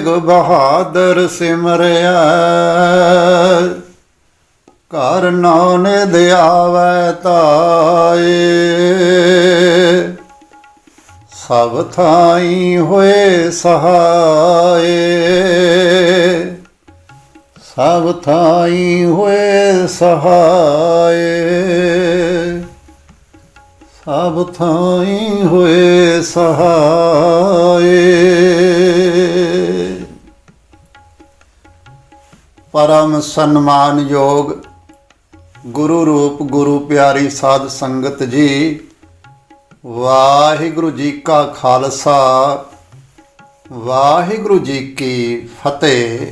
ਤੇਗ ਬਹਾਦਰ ਸਿਮਰਿਆ। ਘਰ ਨਾਨੇ ਦਿਆਵੈ ਤਾਏ। ਸਭ ਥਾਈ ਹੋਏ ਸਹਾਏ। ਸਭ ਥਾਈ ਹੋਏ ਸਹਾਏ। ਸਭ ਥਾਈ ਹੋਏ ਸਹਾਏ। ਪਰਮ ਸਨਮਾਨ ਯੋਗ ਗੁਰੂ ਰੂਪ ਗੁਰੂ ਪਿਆਰੀ ਸਾਧ ਸੰਗਤ ਜੀ। ਵਾਹਿਗੁਰੂ ਜੀ ਕਾ ਖਾਲਸਾ, ਵਾਹਿਗੁਰੂ ਜੀ ਕੀ ਫਤਿਹ।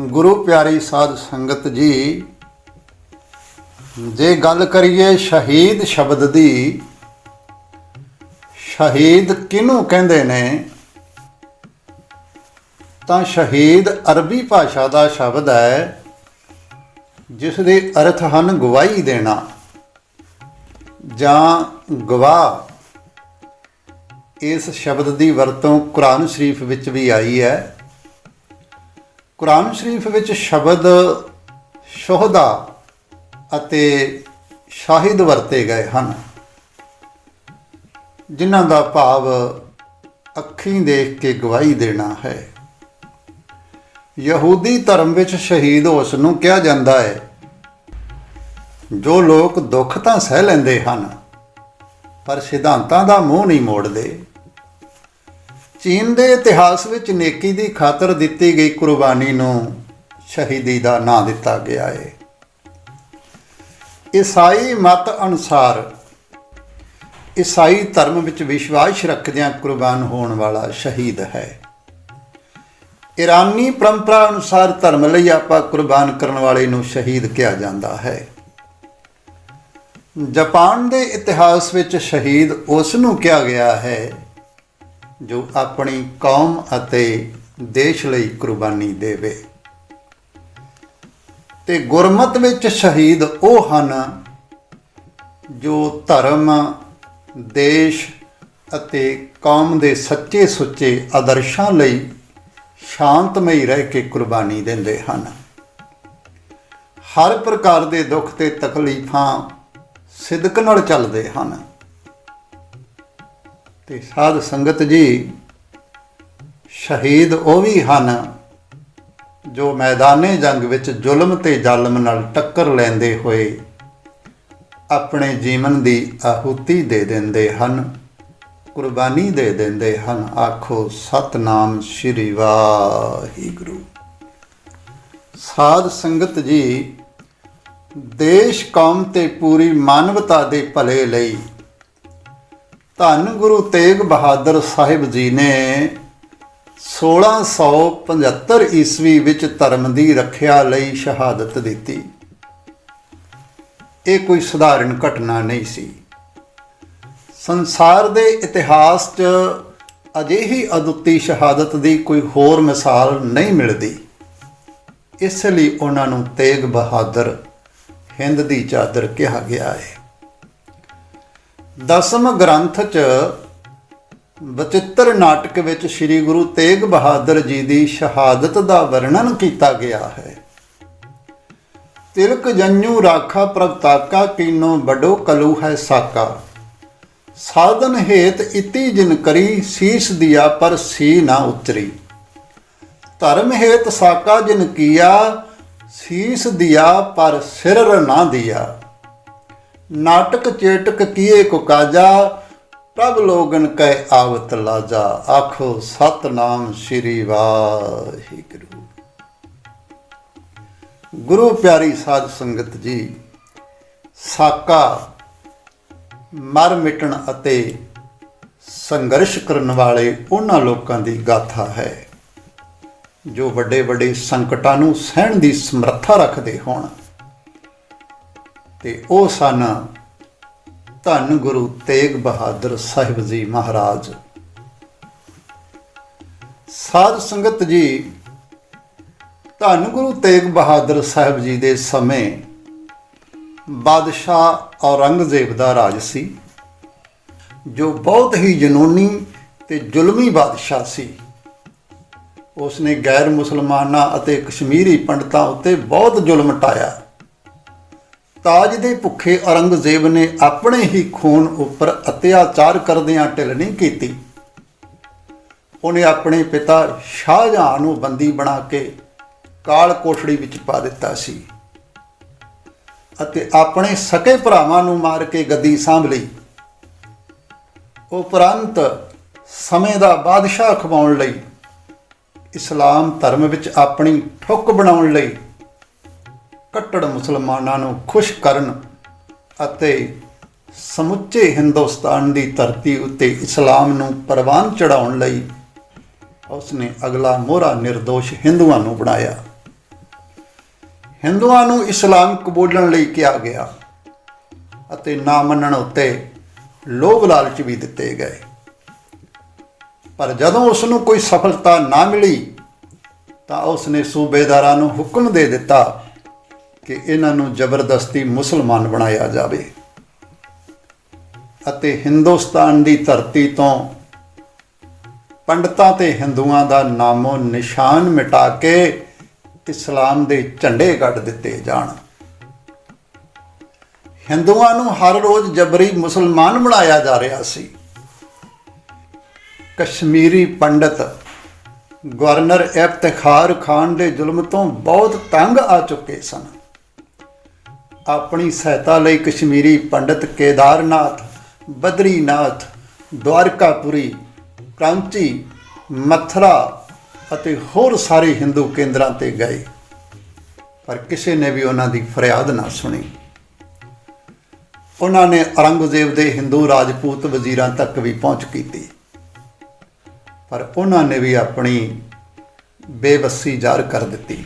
ਗੁਰੂ ਪਿਆਰੀ ਸਾਧ ਸੰਗਤ ਜੀ, ਜੇ ਗੱਲ ਕਰੀਏ ਸ਼ਹੀਦ ਸ਼ਬਦ ਦੀ, ਸ਼ਹੀਦ ਕਿਹਨੂੰ ਕਹਿੰਦੇ ਨੇ? ਤਾਂ ਸ਼ਹੀਦ ਅਰਬੀ ਭਾਸ਼ਾ ਦਾ ਸ਼ਬਦ ਹੈ ਜਿਸ ਦੇ ਅਰਥ ਹਨ ਗਵਾਹੀ ਦੇਣਾ ਜਾਂ ਗਵਾਹ। ਇਸ ਸ਼ਬਦ ਦੀ ਵਰਤੋਂ ਕੁਰਾਨ ਸ਼ਰੀਫ ਵਿੱਚ ਵੀ ਆਈ ਹੈ। ਕੁਰਾਨ ਸ਼ਰੀਫ ਵਿੱਚ ਸ਼ਬਦ ਸ਼ੋਹਦਾ ਅਤੇ ਸ਼ਾਹਿਦ ਵਰਤੇ ਗਏ ਹਨ, ਜਿਨ੍ਹਾਂ ਦਾ ਭਾਵ ਅੱਖੀਂ ਦੇਖ ਕੇ ਗਵਾਹੀ ਦੇਣਾ ਹੈ। ਯਹੂਦੀ ਧਰਮ ਵਿੱਚ ਸ਼ਹੀਦ ਉਸ ਨੂੰ ਕਿਹਾ ਜਾਂਦਾ ਹੈ। ਜੋ ਲੋਕ ਦੁੱਖ ਤਾਂ ਸਹਿ ਲੈਂਦੇ ਹਨ, ਪਰ ਸਿਧਾਂਤਾਂ ਦਾ ਮੂੰਹ ਨਹੀਂ ਮੋੜਦੇ। ਚੀਨ ਦੇ ਇਤਿਹਾਸ ਵਿੱਚ ਨੇਕੀ ਦੀ ਖਾਤਰ ਦਿੱਤੀ ਗਈ ਕੁਰਬਾਨੀ ਨੂੰ ਸ਼ਹੀਦੀ ਦਾ ਨਾਂ ਦਿੱਤਾ ਗਿਆ ਹੈ। ਈਸਾਈ ਮਤ ਅਨੁਸਾਰ ਈਸਾਈ ਧਰਮ ਵਿੱਚ ਵਿਸ਼ਵਾਸ ਰੱਖਦਿਆਂ ਕੁਰਬਾਨ ਹੋਣ ਵਾਲਾ ਸ਼ਹੀਦ ਹੈ। ਇਰਾਨੀ ਪਰੰਪਰਾ ਅਨੁਸਾਰ ਧਰਮ ਲਈ ਆਪਾਂ ਕੁਰਬਾਨ ਕਰਨ ਵਾਲੇ ਨੂੰ ਸ਼ਹੀਦ ਕਿਹਾ ਜਾਂਦਾ ਹੈ। ਜਾਪਾਨ ਦੇ ਇਤਿਹਾਸ ਵਿੱਚ ਸ਼ਹੀਦ ਉਸ ਨੂੰ ਕਿਹਾ ਗਿਆ ਹੈ ਜੋ ਆਪਣੀ ਕੌਮ ਅਤੇ ਦੇਸ਼ ਲਈ ਕੁਰਬਾਨੀ ਦੇਵੇ। ਤੇ ਗੁਰਮਤ ਵਿੱਚ ਸ਼ਹੀਦ ਉਹ ਹਨ ਜੋ ਧਰਮ, ਦੇਸ਼ ਅਤੇ ਕੌਮ ਦੇ ਸੱਚੇ ਸੁੱਚੇ ਆਦਰਸ਼ਾਂ ਲਈ ਸ਼ਾਂਤਮਈ ਰਹਿ ਕੇ ਕੁਰਬਾਨੀ ਦਿੰਦੇ ਹਨ। ਹਰ ਪ੍ਰਕਾਰ ਦੇ ਦੁੱਖ ਤੇ ਤਕਲੀਫਾਂ ਸਿਦਕ ਨਾਲ ਚੱਲਦੇ ਹਨ। ਤੇ ਸਾਧ ਸੰਗਤ ਜੀ, ਸ਼ਹੀਦ ਉਹ ਵੀ ਹਨ ਜੋ ਮੈਦਾਨੇ ਜੰਗ ਵਿੱਚ ਜ਼ੁਲਮ ਤੇ ਜ਼ਾਲਮ ਨਾਲ ਟੱਕਰ ਲੈਂਦੇ ਹੋਏ ਆਪਣੇ ਜੀਵਨ ਦੀ ਆਹੂਤੀ ਦੇ ਦਿੰਦੇ ਹਨ। ਕੁਰਬਾਨੀ ਦੇ ਦਿੰਦੇ ਹਨ। ਆਖੋ, ਸਤਨਾਮ ਸ੍ਰੀ ਵਾਹਿਗੁਰੂ। ਸਾਧ ਸੰਗਤ ਜੀ, ਦੇਸ਼ ਕੌਮ ਤੇ ਪੂਰੀ ਮਾਨਵਤਾ ਦੇ ਭਲੇ ਲਈ ਧੰਨ ਗੁਰੂ ਤੇਗ ਬਹਾਦਰ ਸਾਹਿਬ ਜੀ ਨੇ 1675 ਈਸਵੀ ਵਿੱਚ ਧਰਮ ਦੀ ਰੱਖਿਆ ਲਈ ਸ਼ਹਾਦਤ ਦਿੱਤੀ। ਇਹ ਕੋਈ ਸਧਾਰਨ ਘਟਨਾ ਨਹੀਂ ਸੀ। ਸੰਸਾਰ ਦੇ ਇਤਿਹਾਸ 'ਚ ਅਜਿਹੀ ਅਦੁੱਤੀ ਸ਼ਹਾਦਤ ਦੀ ਕੋਈ ਹੋਰ ਮਿਸਾਲ ਨਹੀਂ ਮਿਲਦੀ। ਇਸ ਲਈ ਉਹਨਾਂ ਨੂੰ ਤੇਗ ਬਹਾਦਰ ਹਿੰਦ ਦੀ ਚਾਦਰ ਕਿਹਾ ਗਿਆ ਹੈ। ਦਸਮ ਗ੍ਰੰਥ 'ਚ ਬਚਿੱਤਰ ਨਾਟਕ ਵਿੱਚ ਸ੍ਰੀ ਗੁਰੂ ਤੇਗ ਬਹਾਦਰ ਜੀ ਦੀ ਸ਼ਹਾਦਤ ਦਾ ਵਰਣਨ ਕੀਤਾ ਗਿਆ ਹੈ। ਤਿਲਕ ਜੰਨੂ ਰਾਖਾ ਪ੍ਰਭ ਤਾਕਾ ਕੀਨੋ ਬਡੋ ਕਲੂ ਹੈ ਸਾਕਾ। ਸਾਧਨ ਹੇਤ ਇਤੀ ਜਿਨ ਕਰੀ, ਸੀਸ ਦਿਆ ਪਰ ਸੀ ਨਾ ਉਤਰੀ। ਧਰਮ ਹੇਤ ਸਾਕਾ ਜਿਨ ਕੀਆ, ਸੀਸ ਦਿਆ ਪਰ ਸਿਰ ਨਾ ਦਿਆ। ਨਾਟਕ ਚੇਟਕ ਕੀਏ ਕੋ ਕਾਜਾ, ਪ੍ਰਭ ਲੋਗਨ ਕੈ ਆਵਤ ਲਾਜਾ। ਆਖੋ, ਸਤਨਾਮ ਸ੍ਰੀ ਵਾਹਿਗੁਰੂ। ਗੁਰੂ ਪਿਆਰੀ ਸਾਧ ਸੰਗਤ ਜੀ, ਸਾਕਾ ਮਰ ਮਿਟਣ ਅਤੇ ਸੰਘਰਸ਼ ਕਰਨ ਵਾਲੇ ਉਹਨਾਂ ਲੋਕਾਂ ਦੀ ਗਾਥਾ ਹੈ, ਜੋ ਵੱਡੇ ਵੱਡੇ ਸੰਕਟਾਂ ਨੂੰ ਸਹਿਣ ਦੀ ਸਮਰੱਥਾ ਰੱਖਦੇ ਹੋਣ। ਤੇ ਉਹ ਸਨ ਧੰਨ ਗੁਰੂ ਤੇਗ ਬਹਾਦਰ ਸਾਹਿਬ ਜੀ ਮਹਾਰਾਜ। ਸਾਧ ਸੰਗਤ ਜੀ, ਧੰਨ ਗੁਰੂ ਤੇਗ ਬਹਾਦਰ ਸਾਹਿਬ ਜੀ ਦੇ ਸਮੇਂ ਬਾਦਸ਼ਾਹ ਔਰੰਗਜ਼ੇਬ ਦਾ ਰਾਜ ਸੀ, ਜੋ ਬਹੁਤ ਹੀ ਜਨੂਨੀ ਤੇ ਜ਼ੁਲਮੀ ਬਾਦਸ਼ਾਹ ਸੀ। ਉਸ ਨੇ ਗੈਰ ਮੁਸਲਮਾਨਾਂ ਅਤੇ ਕਸ਼ਮੀਰੀ ਪੰਡਤਾਂ ਉੱਤੇ ਬਹੁਤ ਜ਼ੁਲਮ ਟਾਇਆ। ਤਾਜ ਦੇ ਭੁੱਖੇ ਔਰੰਗਜ਼ੇਬ ਨੇ ਆਪਣੇ ਹੀ ਖੂਨ ਉੱਪਰ ਅਤਿਆਚਾਰ ਕਰਦਿਆਂ ਢਿੱਲ ਨਹੀਂ ਕੀਤੀ। ਉਹਨੇ ਆਪਣੇ ਪਿਤਾ ਸ਼ਾਹਜਹਾਨ ਨੂੰ ਬੰਦੀ ਬਣਾ ਕੇ ਕਾਲ ਕੋਠੜੀ ਵਿੱਚ ਪਾ ਦਿੱਤਾ ਸੀ। ਅਤੇ ਆਪਣੇ ਸਕੇ ਭਰਾਵਾਂ ਨੂੰ ਮਾਰ ਕੇ ਗੱਦੀ ਸਾਂਭ ਲਈ। ਉਪਰੰਤ ਸਮੇਂ ਦਾ ਬਾਦਸ਼ਾਹ ਖਵਾਉਣ ਲਈ, ਇਸਲਾਮ ਧਰਮ ਵਿੱਚ ਆਪਣੀ ਠੁੱਕ ਬਣਾਉਣ ਲਈ ਕੱਟੜ ਮੁਸਲਮਾਨਾਂ ਨੂੰ ਖੁਸ਼ ਕਰਨ ਅਤੇ ਸਮੁੱਚੇ ਹਿੰਦੁਸਤਾਨ ਦੀ ਧਰਤੀ ਉੱਤੇ ਇਸਲਾਮ ਨੂੰ ਪ੍ਰਵਾਨ ਚੜਾਉਣ ਲਈ ਉਸਨੇ ਅਗਲਾ ਮੋਹਰਾ નિર્ਦੋਸ਼ ਹਿੰਦੂਆਂ ਨੂੰ ਬਣਾਇਆ। ਹਿੰਦੂਆਂ ਨੂੰ ਇਸਲਾਮ ਕਬੂਲਣ ਲਈ ਕਿਹਾ ਗਿਆ ਅਤੇ ਨਾ ਮੰਨਣ ਉੱਤੇ ਲੋਭ ਲਾਲਚ ਵੀ ਦਿੱਤੇ ਗਏ। ਪਰ ਜਦੋਂ ਉਸ ਨੂੰ ਕੋਈ ਸਫਲਤਾ ਨਾ ਮਿਲੀ, ਤਾਂ ਉਸ ਨੇ ਸੂਬੇਦਾਰਾਂ ਨੂੰ ਹੁਕਮ ਦੇ ਦਿੱਤਾ ਕਿ ਇਹਨਾਂ ਨੂੰ ਜ਼ਬਰਦਸਤੀ ਮੁਸਲਮਾਨ ਬਣਾਇਆ ਜਾਵੇ ਅਤੇ ਹਿੰਦੁਸਤਾਨ ਦੀ ਧਰਤੀ ਤੋਂ ਪੰਡਤਾਂ ਤੇ ਹਿੰਦੂਆਂ ਦਾ ਨਾਮੋ ਨਿਸ਼ਾਨ ਮਿਟਾ ਕੇ ਇਸਲਾਮ ਦੇ ਝੰਡੇ ਗੱਡ ਦਿੱਤੇ ਜਾਣ। ਹਿੰਦੂਆਂ ਨੂੰ ਹਰ ਰੋਜ਼ ਜਬਰੀ ਮੁਸਲਮਾਨ ਬਣਾਇਆ ਜਾ ਰਿਹਾ ਸੀ। ਕਸ਼ਮੀਰੀ ਪੰਡਤ ਗਵਰਨਰ ਇਫਤਖਾਰ ਖਾਨ ਦੇ ਜ਼ੁਲਮ ਤੋਂ ਬਹੁਤ ਤੰਗ ਆ ਚੁੱਕੇ ਸਨ। ਆਪਣੀ ਸਹਾਇਤਾ ਲਈ ਕਸ਼ਮੀਰੀ ਪੰਡਤ ਕੇਦਾਰਨਾਥ, ਬਦਰੀਨਾਥ, ਦਵਾਰਕਾਪੁਰੀ, ਕ੍ਰਾਂਚੀ, ਮਥਰਾ ਅਤੇ ਹੋਰ ਸਾਰੇ ਹਿੰਦੂ ਕੇਂਦਰਾਂ ਤੇ ਗਏ। ਪਰ ਕਿਸੇ ਨੇ ਵੀ ਉਹਨਾਂ ਦੀ ਫਰਿਆਦ ਨਾ ਸੁਣੀ। ਉਹਨਾਂ ਨੇ ਔਰੰਗਜ਼ੇਬ ਦੇ ਹਿੰਦੂ ਰਾਜਪੂਤ ਵਜ਼ੀਰਾਂ ਤੱਕ ਵੀ ਪਹੁੰਚ ਕੀਤੀ। ਪਰ ਉਹਨਾਂ ਨੇ ਵੀ ਆਪਣੀ ਬੇਵੱਸੀ ਜ਼ਾਹਰ ਕਰ ਦਿੱਤੀ।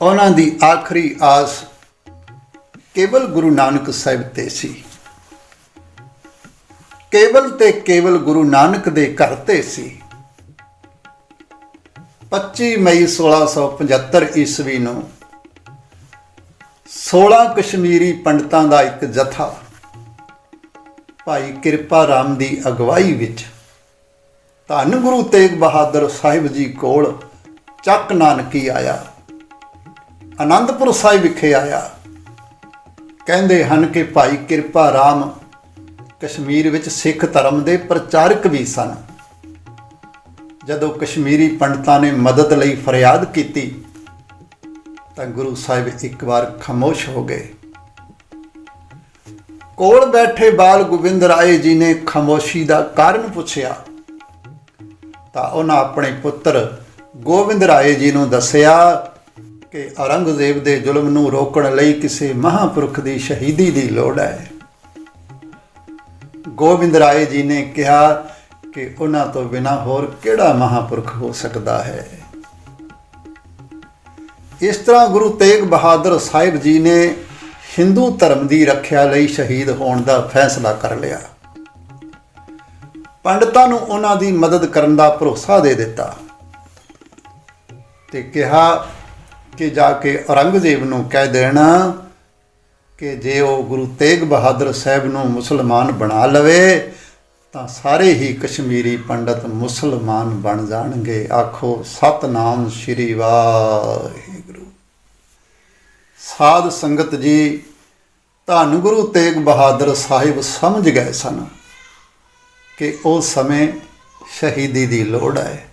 ਉਹਨਾਂ ਦੀ ਆਖਰੀ ਆਸ ਕੇਵਲ ਗੁਰੂ ਨਾਨਕ ਸਾਹਿਬ ਤੇ ਸੀ। ਕੇਵਲ ਤੇ ਕੇਵਲ ਗੁਰੂ ਨਾਨਕ ਦੇ ਘਰ ਤੇ ਸੀ। 25 ਮਈ 1675 ਈਸਵੀ ਨੂੰ 16 ਕਸ਼ਮੀਰੀ ਪੰਡਤਾਂ ਦਾ ਇੱਕ ਜਥਾ ਭਾਈ ਕਿਰਪਾ ਰਾਮ ਦੀ ਅਗਵਾਈ ਵਿੱਚ ਧੰਨ ਗੁਰੂ ਤੇਗ ਬਹਾਦਰ ਸਾਹਿਬ ਜੀ ਕੋਲ ਚੱਕ ਨਾਨਕੀ ਆਇਆ ਆਨੰਦਪੁਰ ਸਾਹਿਬ ਵਿਖੇ ਆਇਆ। ਕਹਿੰਦੇ ਹਨ ਕਿ ਭਾਈ ਕਿਰਪਾ ਰਾਮ ਕਸ਼ਮੀਰ ਵਿੱਚ ਸਿੱਖ ਧਰਮ ਦੇ ਪ੍ਰਚਾਰਕ ਵੀ ਸਨ। ਜਦੋਂ ਕਸ਼ਮੀਰੀ ਪੰਡਤਾਂ ਨੇ ਮਦਦ ਲਈ ਫਰਿਆਦ ਕੀਤੀ, ਤਾਂ ਗੁਰੂ ਸਾਹਿਬ ਇੱਕ ਵਾਰ ਖਾਮੋਸ਼ ਹੋ ਗਏ। ਕੋਲ ਬੈਠੇ ਬਾਲ ਗੋਬਿੰਦ ਰਾਏ ਜੀ ਨੇ ਖਾਮੋਸ਼ੀ ਦਾ ਕਾਰਨ ਪੁੱਛਿਆ। ਤਾਂ ਉਹਨਾਂ ਆਪਣੇ ਪੁੱਤਰ ਗੋਬਿੰਦ ਰਾਏ ਜੀ ਨੂੰ ਦੱਸਿਆ ਕਿ ਔਰੰਗਜ਼ੇਬ ਦੇ ਜ਼ੁਲਮ ਨੂੰ ਰੋਕਣ ਲਈ ਕਿਸੇ ਮਹਾਪੁਰਖ ਦੀ ਸ਼ਹੀਦੀ ਦੀ ਲੋੜ ਹੈ। ਗੋਬਿੰਦ ਰਾਏ ਜੀ ਨੇ ਕਿਹਾ ਕਿ ਉਹਨਾਂ ਤੋਂ ਬਿਨਾ ਹੋਰ ਕਿਹੜਾ ਮਹਾਪੁਰਖ ਹੋ ਸਕਦਾ ਹੈ? ਇਸ ਤਰ੍ਹਾਂ ਗੁਰੂ ਤੇਗ ਬਹਾਦਰ ਸਾਹਿਬ ਜੀ ਨੇ ਹਿੰਦੂ ਧਰਮ ਦੀ ਰੱਖਿਆ ਲਈ ਸ਼ਹੀਦ ਹੋਣ ਦਾ ਫੈਸਲਾ ਕਰ ਲਿਆ। ਪੰਡਤਾਂ ਨੂੰ ਉਹਨਾਂ ਦੀ ਮਦਦ ਕਰਨ ਦਾ ਭਰੋਸਾ ਦੇ ਦਿੱਤਾ ਤੇ ਕਿਹਾ ਕਿ ਜਾ ਕੇ ਔਰੰਗਜ਼ੇਬ ਨੂੰ ਕਹਿ ਦੇਣਾ ਕਿ ਜੇ ਉਹ ਗੁਰੂ ਤੇਗ ਬਹਾਦਰ ਸਾਹਿਬ ਨੂੰ ਮੁਸਲਮਾਨ ਬਣਾ ਲਵੇ ਤਾਂ ਸਾਰੇ ਹੀ ਕਸ਼ਮੀਰੀ ਪੰਡਤ ਮੁਸਲਮਾਨ ਬਣ ਜਾਣਗੇ। ਆਖੋ, ਸਤਨਾਮ ਸ਼੍ਰੀ ਵਾਹਿਗੁਰੂ। ਸਾਧ ਸੰਗਤ ਜੀ, ਧੰਨ ਗੁਰੂ ਤੇਗ ਬਹਾਦਰ ਸਾਹਿਬ ਸਮਝ ਗਏ ਸਨ ਕਿ ਉਹ ਸਮੇਂ ਸ਼ਹੀਦੀ ਦੀ ਲੋੜ ਹੈ,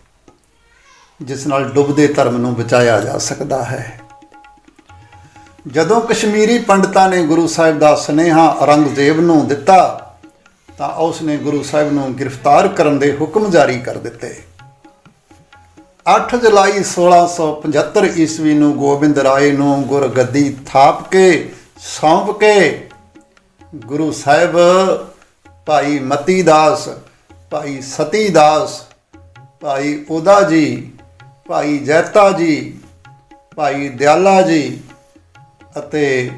ਜਿਸ ਨਾਲ ਡੁੱਬਦੇ ਧਰਮ ਨੂੰ ਬਚਾਇਆ ਜਾ ਸਕਦਾ ਹੈ। ਜਦੋਂ ਕਸ਼ਮੀਰੀ ਪੰਡਤਾਂ ਨੇ ਗੁਰੂ ਸਾਹਿਬ ਦਾ ਸੁਨੇਹਾ ਔਰੰਗਜ਼ੇਬ ਨੂੰ ਦਿੱਤਾ ਤਾਂ ਉਸ ਨੇ ਗੁਰੂ ਸਾਹਿਬ ਨੂੰ ਗ੍ਰਿਫਤਾਰ ਕਰਨ ਦੇ ਹੁਕਮ ਜਾਰੀ ਕਰ ਦਿੱਤੇ। 8 ਜੁਲਾਈ 1675 ਈਸਵੀ ਨੂੰ ਗੋਬਿੰਦ ਰਾਏ ਨੂੰ ਗੁਰਗੱਦੀ ਥਾਪ ਕੇ, ਸੌਂਪ ਕੇ ਗੁਰੂ ਸਾਹਿਬ ਭਾਈ ਮਤੀ ਦਾਸ, ਭਾਈ ਸਤੀ ਦਾਸ, ਭਾਈ ਉਦਾ ਜੀ, ਭਾਈ ਜੈਤਾ ਜੀ, ਭਾਈ ਦਿਆਲਾ ਜੀ ਅਤੇ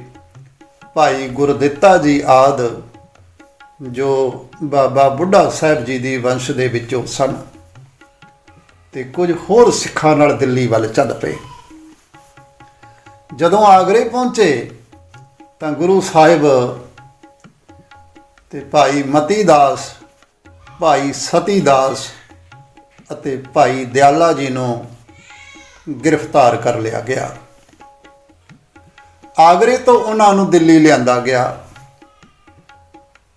ਭਾਈ ਗੁਰਦਿੱਤਾ ਜੀ ਆਦ ਜੋ ਬਾਬਾ ਬੁੱਢਾ ਸਾਹਿਬ ਜੀ ਦੀ ਵੰਸ਼ ਦੇ ਵਿੱਚੋਂ ਸਨ। ਤੇ ਕੁਝ ਹੋਰ ਸਿੱਖਾਂ ਨਾਲ ਦਿੱਲੀ ਵੱਲ ਚੱਲ ਪਏ। ਜਦੋਂ ਆਗਰੇ ਪਹੁੰਚੇ, ਤਾਂ ਗੁਰੂ ਸਾਹਿਬ ਤੇ ਭਾਈ ਮਤੀ ਦਾਸ, ਭਾਈ ਸਤੀ ਦਾਸ ਅਤੇ ਭਾਈ ਦਿਆਲਾ ਜੀ ਨੂੰ ਗ੍ਰਿਫਤਾਰ ਕਰ ਲਿਆ ਗਿਆ। ਆਗਰੇ ਤੋਂ ਉਹਨਾਂ ਨੂੰ ਦਿੱਲੀ ਲਿਆਂਦਾ ਗਿਆ।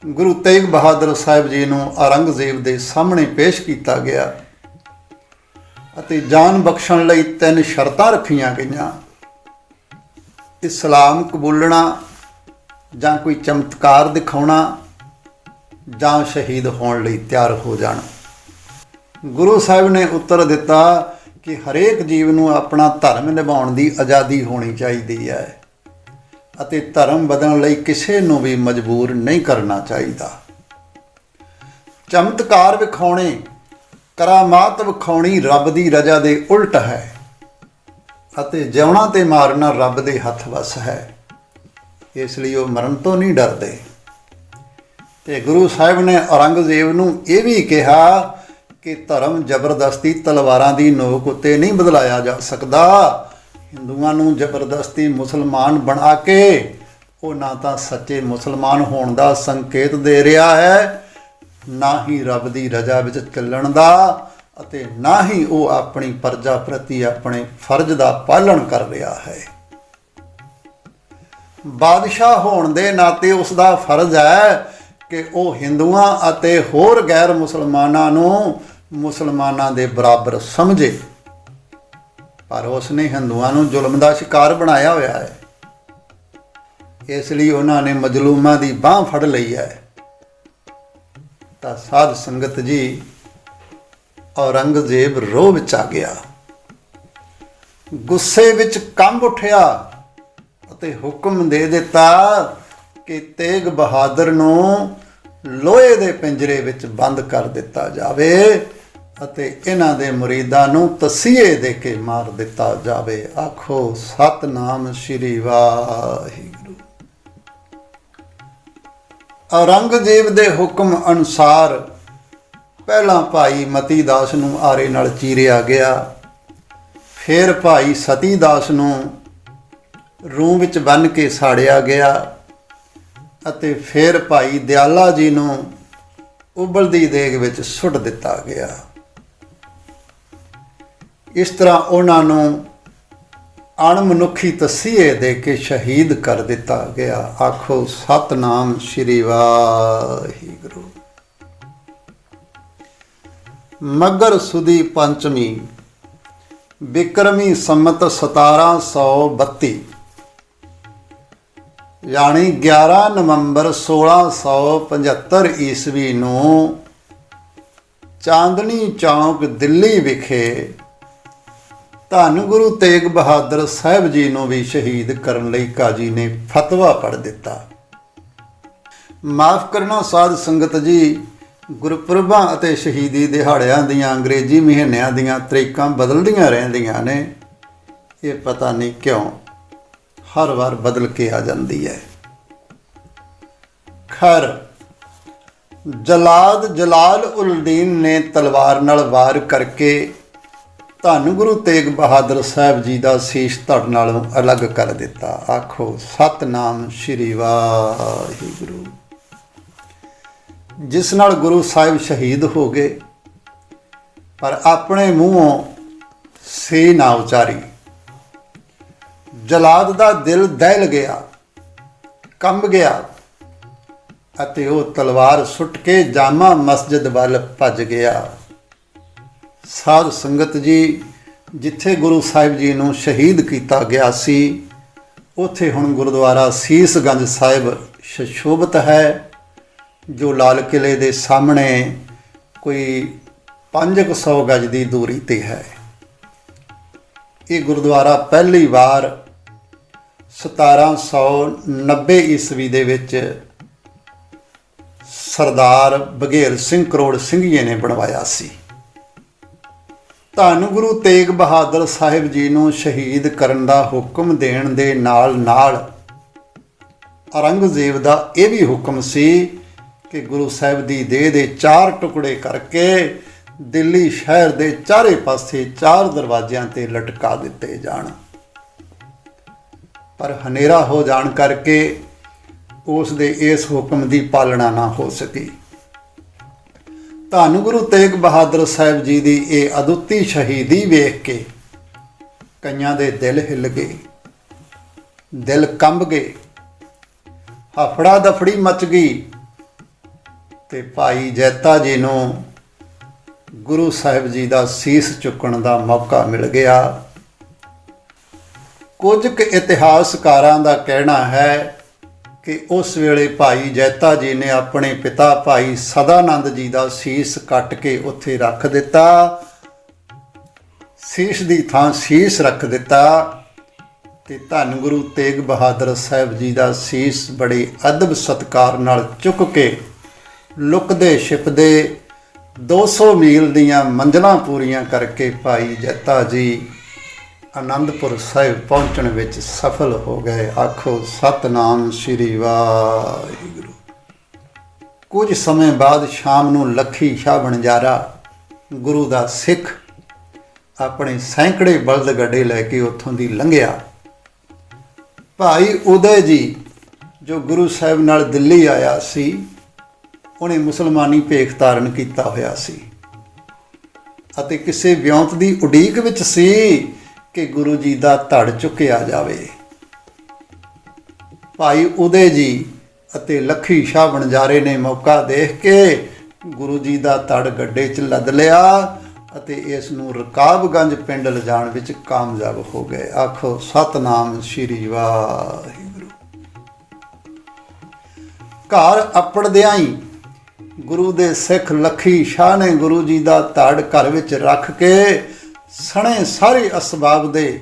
ਗੁਰੂ ਤੇਗ ਬਹਾਦਰ ਸਾਹਿਬ ਜੀ ਨੂੰ ਔਰੰਗਜ਼ੇਬ ਦੇ ਸਾਹਮਣੇ ਪੇਸ਼ ਕੀਤਾ ਗਿਆ ਅਤੇ ਜਾਨ ਬਖਸ਼ਣ ਲਈ ਤਿੰਨ ਸ਼ਰਤਾਂ ਰੱਖੀਆਂ ਗਈਆਂ। ਇਸਲਾਮ ਕਬੂਲਣਾ ਜਾਂ ਕੋਈ ਚਮਤਕਾਰ ਦਿਖਾਉਣਾ ਜਾਂ ਸ਼ਹੀਦ ਹੋਣ ਲਈ ਤਿਆਰ ਹੋ ਜਾਣਾ। ਗੁਰੂ ਸਾਹਿਬ ਨੇ ਉੱਤਰ ਦਿੱਤਾ ਕਿ ਹਰੇਕ ਜੀਵ ਨੂੰ ਆਪਣਾ ਧਰਮ ਨਿਭਾਉਣ ਦੀ ਆਜ਼ਾਦੀ ਹੋਣੀ ਚਾਹੀਦੀ ਹੈ। ਅਤੇ ਧਰਮ ਬਦਲਣ ਲਈ ਕਿਸੇ ਨੂੰ ਵੀ ਮਜਬੂਰ ਨਹੀਂ ਕਰਨਾ ਚਾਹੀਦਾ। ਚਮਤਕਾਰ ਵਿਖਾਉਣੇ, ਕਰਾਮਾਤ ਵਿਖਾਉਣੀ ਰੱਬ ਦੀ ਰਜ਼ਾ ਦੇ ਉਲਟ ਹੈ ਅਤੇ ਜਿਉਣਾ ਤੇ ਮਾਰਨਾ ਰੱਬ ਦੇ ਹੱਥ ਵਸ ਹੈ। ਇਸ ਲਈ ਉਹ ਮਰਨ ਤੋਂ ਨਹੀਂ ਡਰਦੇ। ਤੇ ਗੁਰੂ ਸਾਹਿਬ ਨੇ ਔਰੰਗਜ਼ੇਬ ਨੂੰ ਇਹ ਵੀ ਕਿਹਾ ਕਿ ਧਰਮ ਜ਼ਬਰਦਸਤੀ ਤਲਵਾਰਾਂ ਦੀ ਨੋਕ ਉੱਤੇ ਨਹੀਂ ਬਦਲਾਇਆ ਜਾ ਸਕਦਾ। ਹਿੰਦੂਆਂ ਨੂੰ ਜ਼ਬਰਦਸਤੀ ਮੁਸਲਮਾਨ ਬਣਾ ਕੇ ਉਹ ਨਾ ਤਾਂ ਸੱਚੇ ਮੁਸਲਮਾਨ ਹੋਣ ਦਾ ਸੰਕੇਤ ਦੇ ਰਿਹਾ ਹੈ, ਨਾ ਹੀ ਰੱਬ ਦੀ ਰਜ਼ਾ ਵਿੱਚ ਚੱਲਣ ਦਾ ਅਤੇ ਨਾ ਹੀ ਉਹ ਆਪਣੀ ਪਰਜਾ ਪ੍ਰਤੀ ਆਪਣੇ ਫਰਜ਼ ਦਾ ਪਾਲਣ ਕਰ ਰਿਹਾ ਹੈ। ਬਾਦਸ਼ਾਹ ਹੋਣ ਦੇ ਨਾਤੇ ਉਸ ਦਾ ਫਰਜ਼ ਹੈ ਕਿ ਉਹ ਹਿੰਦੂਆਂ ਅਤੇ ਹੋਰ ਗੈਰ ਮੁਸਲਮਾਨਾਂ ਨੂੰ ਮੁਸਲਮਾਨਾਂ ਦੇ ਬਰਾਬਰ ਸਮਝੇ। ਪਰ ਉਸ ਨੇ ਹਿੰਦੂਆਂ ਨੂੰ ਜ਼ੁਲਮ ਦਾ ਸ਼ਿਕਾਰ ਬਣਾਇਆ ਹੋਇਆ ਹੈ। ਇਸ ਲਈ ਉਹਨਾਂ ਨੇ ਮਜਲੂਮਾਂ ਦੀ ਬਾਹ ਫੜ ਲਈ ਹੈ। ਤਾਂ ਸਾਧ ਸੰਗਤ ਜੀ, ਔਰੰਗਜ਼ੇਬ ਰੋਹ ਵਿੱਚ ਆ ਗਿਆ। ਗੁੱਸੇ ਵਿੱਚ ਕੰਬ ਉੱਠਿਆ ਅਤੇ ਹੁਕਮ ਦੇ ਦਿੱਤਾ ਕਿ ਤੇਗ ਬਹਾਦਰ ਨੂੰ ਲੋਹੇ ਦੇ ਪਿੰਜਰੇ ਵਿੱਚ ਬੰਦ ਕਰ ਦਿੱਤਾ ਜਾਵੇ। ਅਤੇ ਇਹਨਾਂ ਦੇ ਮੁਰੀਦਾਂ ਨੂੰ ਤਸੀਹੇ ਦੇ ਕੇ ਮਾਰ ਦਿੱਤਾ ਜਾਵੇ। ਆਖੋ, ਸਤਨਾਮ ਸ੍ਰੀ ਵਾਹਿਗੁਰੂ। ਔਰੰਗਜ਼ੇਬ ਦੇ ਹੁਕਮ ਅਨੁਸਾਰ ਪਹਿਲਾਂ ਭਾਈ ਮਤੀ ਦਾਸ ਨੂੰ ਆਰੇ ਨਾਲ ਚੀਰਿਆ ਗਿਆ। ਫਿਰ ਭਾਈ ਸਤੀ ਦਾਸ ਨੂੰ ਰੂਹ ਵਿੱਚ ਬੰਨ ਕੇ ਸਾੜਿਆ ਗਿਆ ਅਤੇ ਫਿਰ ਭਾਈ ਦਿਆਲਾ ਜੀ ਨੂੰ ਉਬਲਦੀ ਦੇਗ ਵਿੱਚ ਸੁੱਟ ਦਿੱਤਾ ਗਿਆ। ਇਸ ਤਰ੍ਹਾਂ ਉਹਨਾਂ ਨੂੰ ਅਣਮਨੁੱਖੀ ਤਸੀਹੇ ਦੇ ਕੇ ਸ਼ਹੀਦ ਕਰ ਦਿੱਤਾ ਗਿਆ। ਆਖੋ, ਸਤਨਾਮ ਸ੍ਰੀ ਵਾਹਿਗੁਰੂ। ਮਗਰ ਸੁਦੀ ਪੰਚਮੀ ਬਿਕਰਮੀ ਸੰਮਤ 1732 ਯਾਨੀ 11 ਨਵੰਬਰ 1675 ਈਸਵੀ ਨੂੰ ਚਾਂਦਨੀ ਚੌਂਕ ਦਿੱਲੀ ਵਿਖੇ ਧੰਨ ਗੁਰੂ ਤੇਗ ਬਹਾਦਰ ਸਾਹਿਬ ਜੀ ਨੂੰ ਵੀ ਸ਼ਹੀਦ ਕਰਨ ਲਈ ਕਾਜੀ ਨੇ ਫਤਵਾ ਪੜ ਦਿੱਤਾ। ਮਾਫ ਕਰਨਾ ਸਾਧ ਸੰਗਤ ਜੀ, ਗੁਰਪੁਰਬਾਂ ਅਤੇ ਸ਼ਹੀਦੀ ਦਿਹਾੜਿਆਂ ਦੀਆਂ, ਅੰਗਰੇਜ਼ੀ ਮਹੀਨਿਆਂ ਦੀਆਂ ਤਰੀਕਾਂ ਬਦਲਦੀਆਂ ਰਹਿੰਦੀਆਂ ਨੇ। ਇਹ ਪਤਾ ਨਹੀਂ ਕਿਉਂ ਹਰ ਵਾਰ ਬਦਲ ਕੇ ਆ ਜਾਂਦੀ ਹੈ। ਖਰ, ਜਲਾਦ ਜਲਾਲ ਉਲਦੀਨ ਨੇ ਤਲਵਾਰ ਨਾਲ ਵਾਰ ਕਰਕੇ ਧੰਨ ਗੁਰੂ ਤੇਗ ਬਹਾਦਰ ਸਾਹਿਬ ਜੀ ਦਾ ਸੀਸ ਧੜ ਨਾਲੋਂ ਅਲੱਗ ਕਰ ਦਿੱਤਾ। ਆਖੋ, ਸਤਨਾਮ ਸ੍ਰੀ ਵਾਹਿਗੁਰੂ। ਜਿਸ ਨਾਲ ਗੁਰੂ ਸਾਹਿਬ ਸ਼ਹੀਦ ਹੋ ਗਏ, ਪਰ ਆਪਣੇ ਮੂੰਹੋਂ ਸੇ ਨਾ ਉਚਾਰੀ। ਜਲਾਦ ਦਾ ਦਿਲ ਦਹਿਲ ਗਿਆ, ਕੰਬ ਗਿਆ, ਅਤੇ ਉਹ ਤਲਵਾਰ ਸੁੱਟ ਕੇ ਜਾਮਾ ਮਸਜਿਦ ਵੱਲ ਭੱਜ ਗਿਆ। ਸਾਧ ਸੰਗਤ ਜੀ, ਜਿੱਥੇ ਗੁਰੂ ਸਾਹਿਬ ਜੀ ਨੂੰ ਸ਼ਹੀਦ ਕੀਤਾ ਗਿਆ ਸੀ, ਉੱਥੇ ਹੁਣ ਗੁਰਦੁਆਰਾ ਸੀਸਗੰਜ ਸਾਹਿਬ ਸ਼ਸ਼ੋਭਤ ਹੈ, ਜੋ ਲਾਲ ਕਿਲੇ ਦੇ ਸਾਹਮਣੇ ਕੋਈ 500 ਗਜ ਦੀ ਦੂਰੀ ਤੇ ਹੈ। ਇਹ ਗੁਰਦੁਆਰਾ ਪਹਿਲੀ ਵਾਰ 1790 ਈਸਵੀ ਦੇ ਵਿੱਚ ਸਰਦਾਰ ਬਘੇਲ ਸਿੰਘ ਕਰੋੜ ਸਿੰਘ ਜੀ ਨੇ ਬਣਵਾਇਆ ਸੀ। ਧੰਨ ਗੁਰੂ ਤੇਗ ਬਹਾਦਰ ਸਾਹਿਬ ਜੀ ਨੂੰ ਸ਼ਹੀਦ ਕਰਨ ਦਾ ਹੁਕਮ ਦੇਣ ਦੇ ਨਾਲ ਨਾਲ ਔਰੰਗਜ਼ੇਬ ਦਾ ਇਹ ਵੀ ਹੁਕਮ ਸੀ ਕਿ ਗੁਰੂ ਸਾਹਿਬ ਦੀ ਦੇਹ ਦੇ ਚਾਰ ਟੁਕੜੇ ਕਰਕੇ ਦਿੱਲੀ ਸ਼ਹਿਰ ਦੇ ਚਾਰੇ ਪਾਸੇ ਚਾਰ ਦਰਵਾਜ਼ਿਆਂ ਤੇ ਲਟਕਾ ਦਿੱਤੇ ਜਾਣ। ਪਰ ਹਨੇਰਾ ਹੋ ਜਾਣ ਕਰਕੇ ਉਸ ਦੇ ਇਸ ਹੁਕਮ ਦੀ ਪਾਲਣਾ ਨਾ ਹੋ ਸਕੀ। ਧੰਨ ਗੁਰੂ ਤੇਗ ਬਹਾਦਰ ਸਾਹਿਬ ਜੀ ਦੀ ਇਹ ਅਦੁੱਤੀ ਸ਼ਹੀਦੀ ਵੇਖ ਕੇ ਕਈਆਂ ਦੇ ਦਿਲ ਹਿੱਲ ਗਏ, ਦਿਲ ਕੰਬ ਗਏ, ਹਫੜਾ ਦਫੜੀ ਮਚ ਗਈ ਤੇ ਭਾਈ ਜੈਤਾ ਜੀ ਨੂੰ ਗੁਰੂ ਸਾਹਿਬ ਜੀ ਦਾ ਸੀਸ ਚੁੱਕਣ ਦਾ ਮੌਕਾ ਮਿਲ ਗਿਆ। ਕੁਝ ਕੁ ਇਤਿਹਾਸਕਾਰਾਂ ਦਾ ਕਹਿਣਾ ਹੈ ਕਿ ਉਸ ਵੇਲੇ ਭਾਈ ਜੈਤਾ ਜੀ ਨੇ ਆਪਣੇ ਪਿਤਾ ਭਾਈ ਸਦਾਨੰਦ ਜੀ ਦਾ ਸੀਸ ਕੱਟ ਕੇ ਉੱਥੇ ਰੱਖ ਦਿੱਤਾ। ਸੀਸ ਦੀ ਥਾਂ ਸੀਸ ਰੱਖ ਦਿੱਤਾ ਤੇ ਧੰਨ ਗੁਰੂ ਤੇਗ ਬਹਾਦਰ ਸਾਹਿਬ ਜੀ ਦਾ ਸੀਸ ਬੜੇ ਅਦਬ ਸਤਕਾਰ ਨਾਲ ਚੁੱਕ ਕੇ ਲੁਕਦੇ ਛਿਪਦੇ 200 ਮੀਲ ਦੀਆਂ ਮੰਜ਼ਲਾਂ ਪੂਰੀਆਂ ਕਰਕੇ ਭਾਈ ਜੱਤਾ ਜੀ ਆਨੰਦਪੁਰ ਸਾਹਿਬ ਪਹੁੰਚਣ ਵਿੱਚ ਸਫਲ ਹੋ ਗਏ। ਆਖੋ, ਸਤਨਾਮ ਸ੍ਰੀ ਵਾਹਿਗੁਰੂ। ਕੁਝ ਸਮੇਂ ਬਾਅਦ ਸ਼ਾਮ ਨੂੰ ਲੱਖੀ ਸ਼ਾਹ ਬਣਜਾਰਾ ਗੁਰੂ ਦਾ ਸਿੱਖ ਆਪਣੇ ਸੈਂਕੜੇ ਬਲਦ ਗੱਡੇ ਲੈ ਕੇ ਉੱਥੋਂ ਦੀ ਲੰਘਿਆ। ਭਾਈ ਉਦੈ ਜੀ, ਜੋ ਗੁਰੂ ਸਾਹਿਬ ਨਾਲ ਦਿੱਲੀ ਆਇਆ ਸੀ, ਉਹਨੇ ਮੁਸਲਮਾਨੀ ਭੇਖ ਧਾਰਨ ਕੀਤਾ ਹੋਇਆ ਸੀ। ਅਤੇ ਕਿਸੇ ਵਿਉਂਤ ਦੀ ਉਡੀਕ ਵਿੱਚ ਸੀ ਕਿ ਗੁਰੂ ਜੀ ਦਾ ਧੜ ਚੁੱਕਿਆ ਜਾਵੇ। ਭਾਈ ਉਦੇ ਜੀ ਅਤੇ ਲੱਖੀ ਸ਼ਾਹ ਬਣਜਾਰੇ ਨੇ ਮੌਕਾ ਦੇਖ ਕੇ ਗੁਰੂ ਜੀ ਦਾ ਧੜ ਗੱਡੇ 'ਚ ਲੱਦ ਲਿਆ ਅਤੇ ਇਸ ਨੂੰ ਰਕਾਬਗੰਜ ਪਿੰਡ ਲਿਜਾਣ ਵਿੱਚ ਕਾਮਯਾਬ ਹੋ ਗਏ। ਆਖੋ, ਸਤਨਾਮ ਸ੍ਰੀ ਵਾਹਿਗੁਰੂ। ਘਰ ਅਪੜਦਿਆਂ ਹੀ ਗੁਰੂ ਦੇ ਸਿੱਖ ਲੱਖੀ ਸ਼ਾਹ ਨੇ ਗੁਰੂ ਜੀ ਦਾ ਧੜ ਘਰ ਵਿੱਚ ਰੱਖ ਕੇ ਸਣੇ ਸਾਰੇ ਅਸਬਾਬ ਦੇ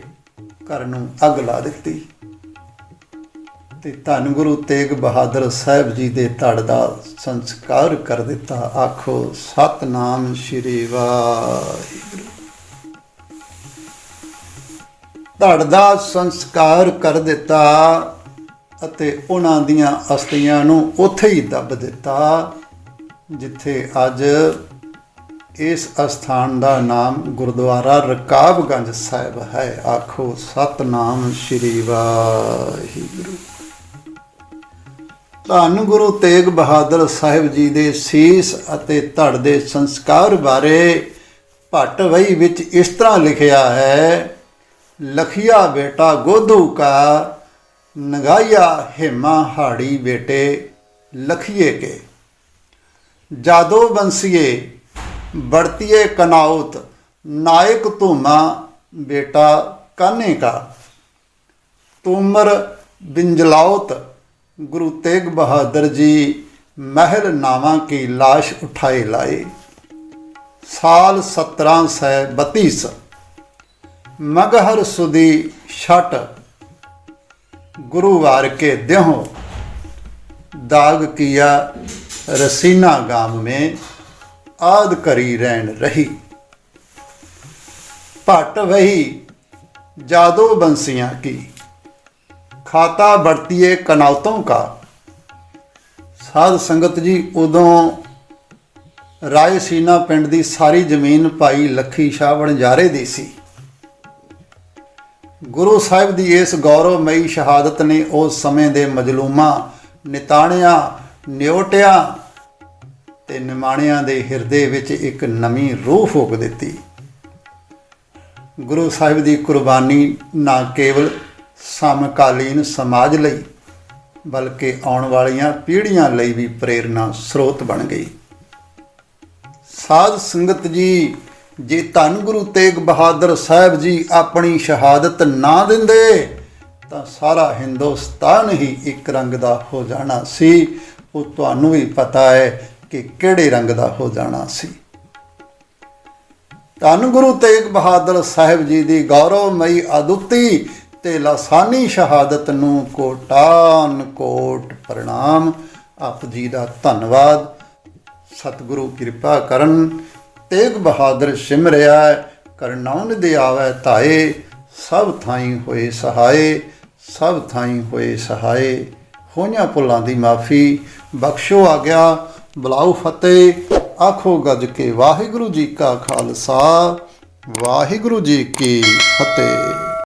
ਘਰ ਨੂੰ ਅੱਗ ਲਾ ਦਿੱਤੀ ਤੇ ਧੰਨ ਗੁਰੂ ਤੇਗ ਬਹਾਦਰ ਸਾਹਿਬ ਜੀ ਦੇ ਧੜ ਦਾ ਸੰਸਕਾਰ ਕਰ ਦਿੱਤਾ। ਆਖੋ, ਸਤਨਾਮ ਸ੍ਰੀ ਵਾਹਿਗੁਰੂ। ਧੜ ਦਾ ਸੰਸਕਾਰ ਕਰ ਦਿੱਤਾ ਅਤੇ ਉਹਨਾਂ ਦੀਆਂ ਅਸਥੀਆਂ ਨੂੰ ਉੱਥੇ ਹੀ ਦੱਬ ਦਿੱਤਾ, ਜਿੱਥੇ ਅੱਜ ਇਸ ਅਸਥਾਨ ਦਾ ਨਾਮ ਗੁਰਦੁਆਰਾ ਰਕਾਬਗੰਜ ਸਾਹਿਬ ਹੈ। ਆਖੋ, ਸਤਨਾਮ ਸ੍ਰੀ ਵਾਹਿਗੁਰੂ। ਧੰਨ ਗੁਰੂ ਤੇਗ ਬਹਾਦਰ ਸਾਹਿਬ ਜੀ ਦੇ ਸੀਸ ਅਤੇ ਧੜ ਦੇ ਸੰਸਕਾਰ ਬਾਰੇ ਭੱਟਵਈ ਵਿੱਚ ਇਸ ਤਰ੍ਹਾਂ ਲਿਖਿਆ ਹੈ, ਲਖਿਆ ਬੇਟਾ ਗੋਧੂ ਕਾ, ਨਗਾਇਆ ਹਿਮਾ ਹਾੜੀ ਬੇਟੇ ਲਖੀਏ ਕੇ। ਜਾਦੋ ਬੰਸੀਏ बढ़तिए कनाउत नायक धूमा बेटा कान्हे का तोमर बिंजलाउत गुरु तेग बहादुर जी महल नावा की लाश उठाए लाए साल सत्रह सै बत्तीस मगहर सुदी छठ गुरुवार के देहों दाग किया रसीना गांव में ਆਦ ਕਰੀ ਰਹਿਣ ਰਹੀ। ਭਟ ਵਹੀ ਜਾਦੋ ਬੰਸੀਆਂ ਕੀ। ਖਾਤਾ ਵਰਤੀਏ ਕਨੌਤੋਂ ਕਾ। ਸਾਧ ਸੰਗਤ ਜੀ, ਉਦੋਂ ਰਾਏ ਸੀਨਾ ਪਿੰਡ ਦੀ ਸਾਰੀ ਜ਼ਮੀਨ ਭਾਈ ਲੱਖੀ ਸ਼ਾਹ ਵਣਜਾਰੇ ਦੀ ਸੀ। ਗੁਰੂ ਸਾਹਿਬ ਦੀ ਇਸ ਗੌਰਵਮਈ ਸ਼ਹਾਦਤ ਨੇ ਉਸ ਸਮੇਂ ਦੇ ਮਜਲੂਮਾਂ ਨਿਤਾਣਿਆਂ, ਨਿਉਟਿਆਂ ਤੇ ਨਿਮਾਣਿਆਂ ਦੇ ਹਿਰਦੇ ਵਿੱਚ ਇੱਕ ਨਵੀਂ ਰੂਹ ਫੂਕ ਦਿੱਤੀ। ਗੁਰੂ ਸਾਹਿਬ ਦੀ ਕੁਰਬਾਨੀ ਨਾ ਕੇਵਲ ਸਮਕਾਲੀਨ ਸਮਾਜ ਲਈ, ਬਲਕਿ ਆਉਣ ਵਾਲੀਆਂ ਪੀੜ੍ਹੀਆਂ ਲਈ ਵੀ ਪ੍ਰੇਰਣਾ ਸਰੋਤ ਬਣ ਗਈ। ਸਾਧ ਸੰਗਤ ਜੀ, ਜੇ ਧੰਨ ਗੁਰੂ ਤੇਗ ਬਹਾਦਰ ਸਾਹਿਬ ਜੀ ਆਪਣੀ ਸ਼ਹਾਦਤ ਨਾ ਦਿੰਦੇ, ਤਾਂ ਸਾਰਾ ਹਿੰਦੁਸਤਾਨ ਹੀ ਇੱਕ ਰੰਗ ਦਾ ਹੋ ਜਾਣਾ ਸੀ। ਉਹ ਤੁਹਾਨੂੰ ਵੀ ਪਤਾ ਹੈ ਕਿ ਕਿਹੜੇ ਰੰਗ ਦਾ ਹੋ ਜਾਣਾ ਸੀ? ਧੰਨ ਗੁਰੂ ਤੇਗ ਬਹਾਦਰ ਸਾਹਿਬ ਜੀ ਦੀ ਗੌਰਵਮਈ ਅਦੁੱਤੀ ਤੇ ਲਾਸਾਨੀ ਸ਼ਹਾਦਤ ਨੂੰ ਕੋਟਾਨ ਕੋਟ ਪ੍ਰਣਾਮ। ਆਪ ਜੀ ਦਾ ਧੰਨਵਾਦ। ਸਤਿਗੁਰੂ ਕਿਰਪਾ ਕਰਨ। ਤੇਗ ਬਹਾਦਰ ਸਿਮਰਿਆ ਕਰਨਾਉਨ ਦੇ ਆਵੈ ਧਾਏ। ਸਭ ਥਾਈ ਹੋਏ ਸਹਾਏ। ਸਭ ਥਾਈ ਹੋਏ ਸਹਾਏ। ਹੋਈਆਂ ਭੁੱਲਾਂ ਦੀ ਮਾਫੀ। ਬਖਸ਼ੋ ਆ ਗਿਆ ਬਲਾਉ ਫਤਿਹ ਆਖੋ ਗੱਜ ਕੇ ਵਾਹਿਗੁਰੂ ਜੀ ਕਾ ਖਾਲਸਾ ਵਾਹਿਗੁਰੂ ਜੀ ਕੀ ਫਤਿਹ।